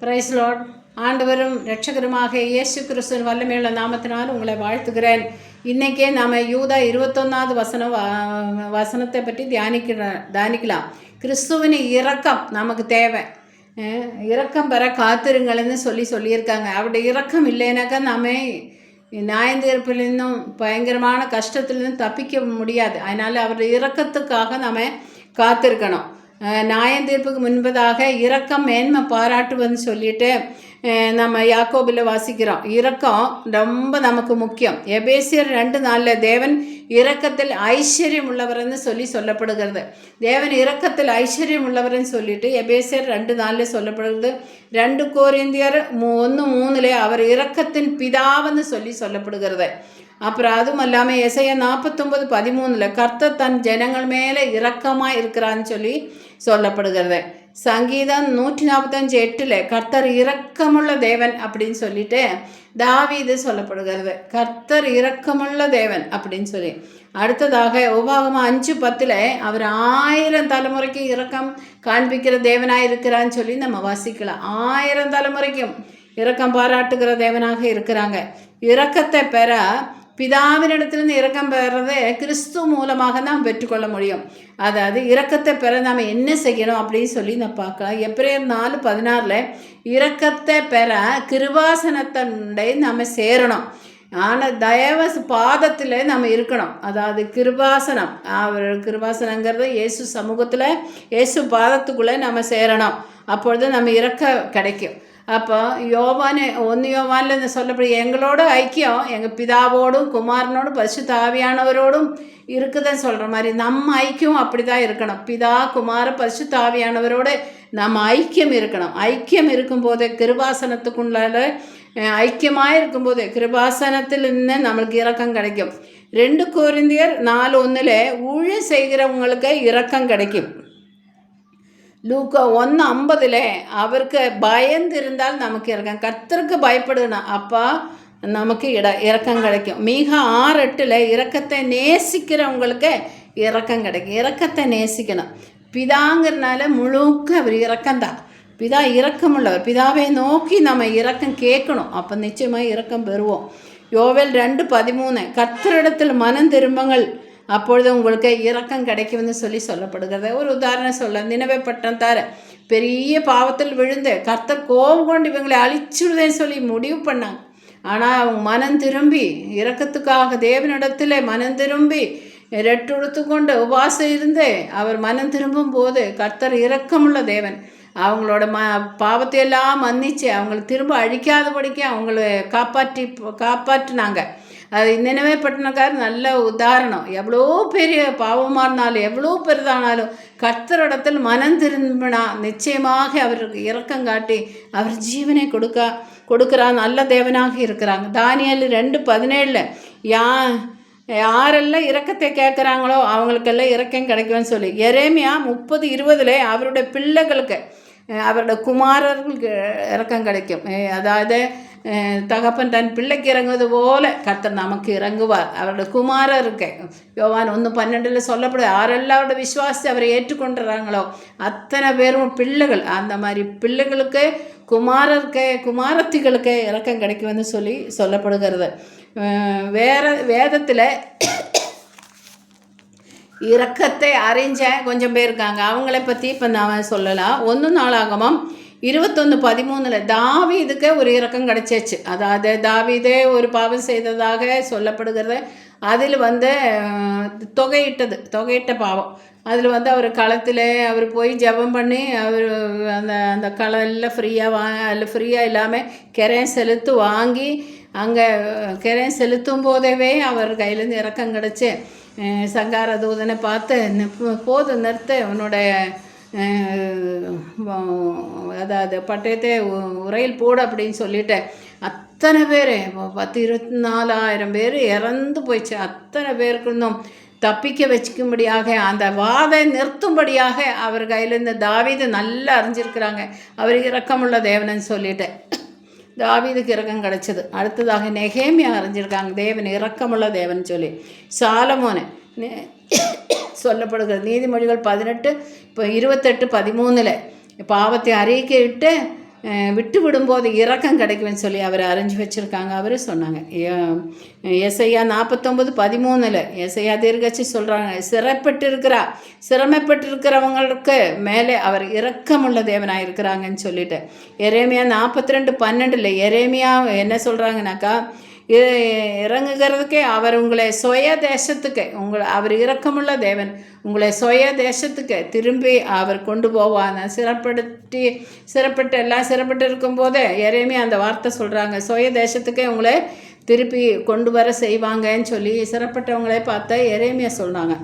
Price Lord ஆண்டவரும் ரட்சகருமாக இயேசு கிறிஸ்துவின் வல்லமையுள்ள நாமத்தினால் உங்களை வாழ்த்துகிறேன். இன்றைக்கே நாம் யூதா இருபத்தொன்னாவது வசனம் வ- வசனத்தை பற்றி தியானிக்கிற தியானிக்கலாம். கிறிஸ்துவின் இரக்கம் நமக்கு தேவை. இறக்கம் இரக்கம் பெற காத்திருங்கள்னு சொல்லி சொல்லியிருக்காங்க. அவருடைய இரக்கம் இல்லைனாக்கா நாம் நியாயந்தீர்ப்பிலிருந்தும் பயங்கரமான கஷ்டத்துலேருந்தும் தப்பிக்க முடியாது. அதனால் அவருடைய இரக்கத்துக்காக நாம் காத்திருக்கணும். நியாயந்தீர்ப்புக்கு முன்பதாக இரக்கம் மேன்மை பாராட்டுவதுன்னு சொல்லிட்டு நம்ம யாக்கோபில் வாசிக்கிறோம். இரக்கம் ரொம்ப நமக்கு முக்கியம். எபேசியர் ரெண்டு நாளில் தேவன் இரக்கத்தில் ஐஸ்வர்யம் உள்ளவர்னு சொல்லி சொல்லப்படுகிறது. தேவன் இரக்கத்தில் ஐஸ்வர்யம் உள்ளவர்னு சொல்லிட்டு எபேசியர் ரெண்டு நாளில் சொல்லப்படுகிறது. ரெண்டு கோரிந்தியர் மூ ஒன்று மூணுல அவர் இரக்கத்தின் பிதாவன்னு சொல்லி சொல்லப்படுகிறது. அப்புறம் அதுவும் இல்லாமல் எசைய நாற்பத்தொம்பது பதிமூணில் கர்த்தர் தன் ஜனங்கள் மேலே இரக்கமாக இருக்கிறான்னு சொல்லி சொல்லப்படுகிறது. சங்கீதம் நூற்றி நாற்பத்தஞ்சு எட்டில் கர்த்தர் இரக்கமுள்ள தேவன் அப்படின்னு சொல்லிட்டு இது சொல்லப்படுகிறது. கர்த்தர் இரக்கமுள்ள தேவன் அப்படின்னு சொல்லி. அடுத்ததாக உபாகமம் அஞ்சு பத்தில் அவர் ஆயிரம் தலைமுறைக்கு இரக்கம் காண்பிக்கிற தேவனாக இருக்கிறான்னு சொல்லி நம்ம வாசிக்கலாம். ஆயிரம் தலைமுறைக்கும் இரக்கம் பாராட்டுகிற தேவனாக இருக்கிறாங்க. இரக்கத்தை பெற பிதாவினிடத்திலிருந்து இறக்கம் பெறதே கிறிஸ்து மூலமாக தான் பெற்றுக்கொள்ள முடியும். அதாவது இரக்கத்தை பெற நாம் என்ன செய்யணும் அப்படின்னு சொல்லி நான் பார்க்கலாம். எப்ரேர் நாலு பதினாறில் இரக்கத்தை பெற கிருபாசனத்தண்டை நம்ம சேரணும். ஆனால் தயவ பாதத்தில் நம்ம இருக்கணும். அதாவது கிருபாசனம். அவர் கிருபாசனங்கிறது இயேசு சமூகத்தில் இயேசு பாதத்துக்குள்ளே நம்ம சேரணும். அப்பொழுது நம்ம இறக்க கிடைக்கும். அப்போ யோவானு ஒன்று யோவானில் இந்த சொல்லப்படும் எங்களோட ஐக்கியம் எங்கள் பிதாவோடும் குமாரனோடும் பசு தாவியானவரோடும் இருக்குதுன்னு சொல்கிற மாதிரி நம்ம ஐக்கியம் அப்படி தான் இருக்கணும். பிதா குமார பசு ஆவியானவரோடு நம்ம ஐக்கியம் இருக்கணும். ஐக்கியம் இருக்கும்போது கிருபாசனத்துக்குள்ளால ஐக்கியமாக இருக்கும்போது கிருபாசனத்தில் இருந்து நம்மளுக்கு இறக்கம் கிடைக்கும். ரெண்டு கோரிந்தியர் நாலு ஒன்றில் ஊழல் செய்கிறவங்களுக்கு இறக்கம் கிடைக்கும். லூக்கா ஒன்று ஐம்பதில் அவருக்கு பயந்து இருந்தால் நமக்கு இறக்கம். கர்த்தருக்கு பயப்படுனா அப்பா நமக்கு இட இறக்கம் கிடைக்கும். மிக ஆறு எட்டில் இறக்கத்தை நேசிக்கிறவங்களுக்கு இறக்கம் கிடைக்கும். இறக்கத்தை நேசிக்கணும். பிதாங்கிறனால முழுக்க அவர் இறக்கம்தான் பிதா இறக்கமுள்ளவர் பிதாவை நோக்கி நம்ம இறக்கம் கேட்கணும். அப்போ நிச்சயமாக இறக்கம் பெறுவோம். யோவேல் ரெண்டு பதிமூணு கர்த்தரிடத்தில் மனம் திரும்பங்கள். அப்பொழுது உங்களுக்கு இரக்கம் கிடைக்கும்னு சொல்லி சொல்லப்படுகிறது. ஒரு உதாரணம் சொல்ல நினைவே பட்டணத்தார பெரிய பாவத்தில் விழுந்து கர்த்தர் கோபம் கொண்டு இவங்களை அழிச்சுடுதேன்னு சொல்லி முடிவு பண்ணாங்க. ஆனால் அவங்க மனம் திரும்பி இரக்கத்துக்காக தேவனிடத்தில் மனம் திரும்பி ரெட்டுடுத்து கொண்டு உபாசம் இருந்து அவர் மனம் திரும்பும் போது கர்த்தர் இரக்கமுள்ள தேவன். அவங்களோட ம பாவத்தை எல்லாம் மன்னிச்சு அவங்களை திரும்ப அழிக்காதபடிக்கு அவங்கள காப்பாற்றி காப்பாற்றினாங்க. அது நினைவே பட்டினக்கார் நல்ல உதாரணம். எவ்வளோ பெரிய பாவமாக இருந்தாலும் எவ்வளோ பெரிதானாலும் கர்த்தரிடத்தில் மனம் திரும்பினா நிச்சயமாக அவருக்கு இறக்கம் காட்டி அவர் ஜீவனை கொடுக்க கொடுக்குறா நல்ல தேவனாக இருக்கிறாங்க. தானியல் ரெண்டு பதினேழில் யா யாரெல்லாம் இறக்கத்தை கேட்குறாங்களோ அவங்களுக்கெல்லாம் இறக்கம் கிடைக்கும்னு சொல்லி எரேமியா முப்பது இருபதுல அவருடைய பிள்ளைகளுக்கு அவரோட குமாரர்களுக்கு இறக்கம் கிடைக்கும். அதாவது தகப்பன் தன் பிள்ளைக்கு இறங்குவது போல கர்த்தர் நமக்கு இறங்குவார் அவரோட குமாரருக்கு யோவான் ஒன்று பன்னெண்டில் சொல்லப்படுது யாரெல்லாம் விசுவாசி அவரை ஏற்றுக்கொண்டுறாங்களோ அத்தனை பேரும் பிள்ளைகள் அந்த மாதிரி பிள்ளைகளுக்கு குமாரருக்கு குமாரத்திகளுக்கு இறக்கம் கிடைக்கும்னு சொல்லி சொல்லப்படுகிறது வேற வேதத்தில் இறக்கத்தை அறிஞ்ச கொஞ்சம் பேர் இருக்காங்க அவங்கள பற்றி இப்போ நான் சொல்லலாம் ஒன்று நாளாகமும் இருபத்தொன்று பதிமூணில் தாவீதுக்கு ஒரு இறக்கம் கிடைச்சிச்சு. அதாவது தாவீதே ஒரு பாவம் செய்ததாக சொல்லப்படுகிறது அதில் வந்து தொகையிட்டது தொகையிட்ட பாவம். அதில் வந்து அவர் களத்தில் அவர் போய் ஜெபம் பண்ணி அவர் அந்த அந்த களம்ல ஃப்ரீயாக வா அதில் ஃப்ரீயாக இல்லாமல் கிரையம் செலுத்து வாங்கி அங்கே கிரையம் செலுத்தும் போதவே அவர் கையிலேருந்து இறக்கம் கிடச்சி சங்கார தூதனை பார்த்து போது போதும் நிறுத்த உன்னோட அதாவது பட்டயத்தை உரையில் போடு அப்படின்னு சொல்லிட்டு அத்தனை பேர் பத்து இருபத்தி நாலாயிரம் பேர் இறந்து போயிடுச்சு. அத்தனை பேருக்கு தப்பிக்க வச்சுக்கும்படியாக அந்த வாதை நிறுத்தும்படியாக அவர் கையில் தாவீது நல்லா அறிஞ்சிருக்கிறாங்க. அவர் இரக்கமுள்ள தேவனன்னு சொல்லிட்டு தாவீதுக்கு இறக்கம் கிடச்சிது. அடுத்ததாக நெகேமியா அறிஞ்சிருக்காங்க. தேவன் இரக்கமுள்ள தேவன் சொல்லி. சாலமோனு சொல்லப்படுகிறது. நீதிமொழிகள் பதினெட்டு இப்போ இருபத்தெட்டு பதிமூணில் பாவத்தை அறிக்கையிட்டு விட்டு விடும்போது இறக்கம் கிடைக்கும்னு சொல்லி அவர் அறிஞ்சு வச்சுருக்காங்க. அவர் சொன்னாங்க. எஸ்ஐயா நாற்பத்தொம்பது பதிமூணில் எஸ்ஐயா தீர்க்கச்சி சொல்கிறாங்க சிறப்பட்டிருக்கிறா இருக்கிறா இருக்கிறவங்களுக்கு மேலே அவர் இரக்கமுள்ள தேவனாக இருக்கிறாங்கன்னு சொல்லிட்டு. எரேமியா நாற்பத்தி ரெண்டு பன்னெண்டில் எரேமியா என்ன சொல்கிறாங்கனாக்கா இறங்குகிறதுக்கே அவர் உங்களை சுய தேசத்துக்கு உங்களை அவர் இரக்கமுள்ள தேவன் உங்களை சுய தேசத்துக்கு திரும்பி அவர் கொண்டு போவாங்க சிறப்படுத்தி சிறப்பட்டு எல்லாம் சிறப்பட்டு இருக்கும்போதே எறையுமே அந்த வார்த்தை சொல்கிறாங்க சுய தேசத்துக்கே உங்களை திருப்பி கொண்டு வர செய்வாங்கன்னு சொல்லி சிறப்பட்டவங்களே பார்த்தா எரேமியா சொன்னாங்க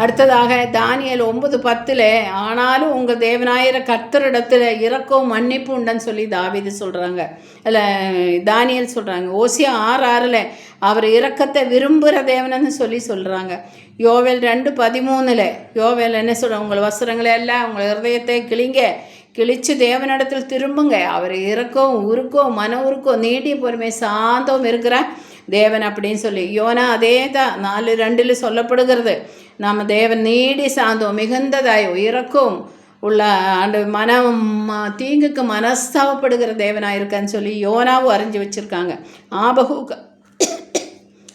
அடுத்ததாக தானியல் ஒன்பது பத்தில் ஆனாலும் உங்கள் தேவனாயிர கர்த்தரிடத்தில் இறக்கம் மன்னிப்பு உண்டுன்னு சொல்லி தாவிது சொல்கிறாங்க இல்லை தானியல் சொல்கிறாங்க ஓசியா ஆறு ஆறில் அவர் இறக்கத்தை விரும்புகிற தேவனன்னு சொல்லி சொல்கிறாங்க யோவேல் ரெண்டு பதிமூணில் யோவேல் என்ன சொல்கிறாங்க உங்கள் வசரங்களே எல்லாம் உங்கள் இருதயத்தை கிளிங்க கிழிச்சு தேவனிடத்தில் திரும்புங்க. அவர் இறக்கம் உருக்கம் மன உருக்கம் நீடிய பொறுமை சாந்தம் இருக்கிற தேவன் அப்படின்னு சொல்லி. யோனா அதே தான். நாலு ரெண்டில் சொல்லப்படுகிறது. நம்ம தேவன் நீடி சாந்தம் மிகுந்ததாய் இறக்கும் உள்ள அந்த மனம் ம- தீங்குக்கு மனஸ்தாபப்படுகிற தேவனாக இருக்கான்னு சொல்லி யோனாவும் அறிஞ்சு வச்சுருக்காங்க. ஆபகுக்கு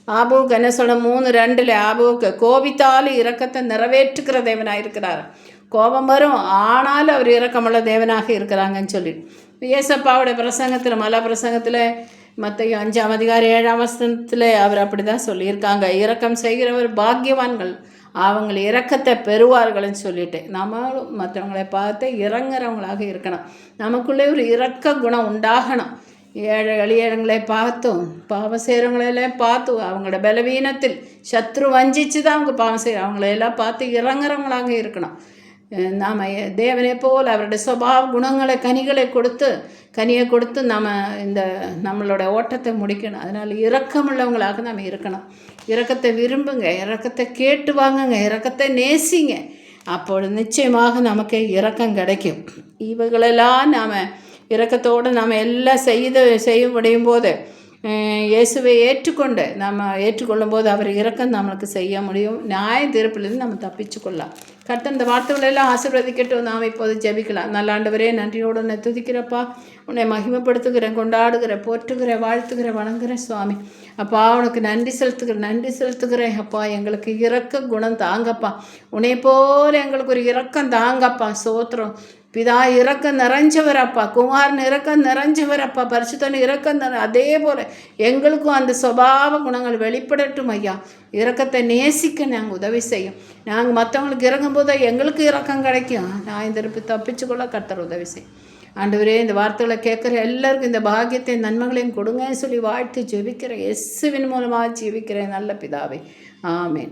ஆபுக்கு என்ன சொல்ல மூணு ரெண்டில் ஆபுக்கு கோபித்தாலும் இரக்கத்தை நிறைவேற்றுக்கிற தேவனாக இருக்கிறார். கோபம் வரும். ஆனாலும் அவர் இரக்கமுள்ள தேவனாக இருக்கிறாங்கன்னு சொல்லி. ஏசப்பாவுடைய பிரசங்கத்தில் மல பிரசங்கத்தில் மற்ற அஞ்சாம் அதிகாரம் ஏழாம் வசனத்தில் அவர் அப்படி தான் சொல்லியிருக்காங்க. இரக்கம் செய்கிறவர் பாக்கியவான்கள். அவங்க இறக்கத்தை பெறுவார்கள்னு சொல்லிட்டு நம்மளும் மற்றவங்களை பார்த்து இறங்குறவங்களாக இருக்கணும். நமக்குள்ளே ஒரு இறக்க குணம் உண்டாகணும். ஏழை எளியவங்களை பார்த்தும் பாவம் செய்கிறவங்களெல்லாம் பார்த்து அவங்களோட பலவீனத்தில் சத்ரு வஞ்சிச்சு தான் அவங்க பாவம் செய்கிற அவங்களையெல்லாம் பார்த்து இறங்குறவங்களாக இருக்கணும். நாம் தேவனை போல் அவருடைய சுபாவ குணங்களை கனிகளை கொடுத்து கனியை கொடுத்து நம்ம இந்த நம்மளோட ஓட்டத்தை முடிக்கணும் அதனால் இரக்கமுள்ளவங்களாக நம்ம இருக்கணும் இரக்கத்தை விரும்புங்க இரக்கத்தை கேட்டு வாங்குங்க இரக்கத்தை நேசிங்க அப்பொழுது நிச்சயமாக நமக்கு இரக்கம் கிடைக்கும் இவைகளெல்லாம் நாம் இரக்கத்தோடு நாம் எல்லாம் செய்து செய்ய முடியும் போது இயேசுவை ஏற்றுக்கொண்டு நம்ம ஏற்றுக்கொள்ளும் போது அவர் இறக்கம் நம்மளுக்கு செய்ய முடியும். நியாய தீர்ப்பிலிருந்து நம்ம தப்பிச்சு கொள்ளலாம் கர்த்தன் இந்த வார்த்தைகளெல்லாம் ஆசீர்வதிக்கட்டும். நாம் இப்போது ஜெபிக்கலாம். நல்லாண்டவரே நன்றியோடு உன்னை துதிக்கிறப்பா. உன்னை மகிமைப்படுத்துகிறேன் கொண்டாடுகிறேன் போற்றுகிறேன் வாழ்த்துகிறேன் வணங்குகிறேன் சுவாமி. அப்பா உனக்கு நன்றி செலுத்துகிறேன் நன்றி செலுத்துகிறேன். அப்பா எங்களுக்கு இறக்க குணம் தாங்கப்பா. உன்னை போல எங்களுக்கு ஒரு இறக்கம் தாங்கப்பா சோத்திரம். பிதா இறக்கம் நிறைஞ்சவரப்பா குமாரன் இறக்கம் நிறைஞ்சவரப்பா பரிசுத்தன் இறக்கம் அதே போல் எங்களுக்கும் அந்த சுபாவ குணங்கள் வெளிப்படட்டும் ஐயா. இறக்கத்தை நேசிக்க நாங்கள் உதவி செய்யும். நாங்கள் மற்றவங்களுக்கு இறங்கும்போது எங்களுக்கு இறக்கம் கிடைக்கும். நான் திருப்பி தப்பிச்சுக்கொள்ள கர்த்தர் உதவி செய்யும். ஆண்டவரே இந்த வார்த்தைகளை கேட்குற எல்லாருக்கும் இந்த பாக்கியத்தை நன்மைகளையும் கொடுங்கன்னு சொல்லி வாழ்த்து ஜெபிக்கிறேன் எஸ்ஸுவின் மூலமாக ஜெபிக்கிறேன் நல்ல பிதாவை. ஆமேன்.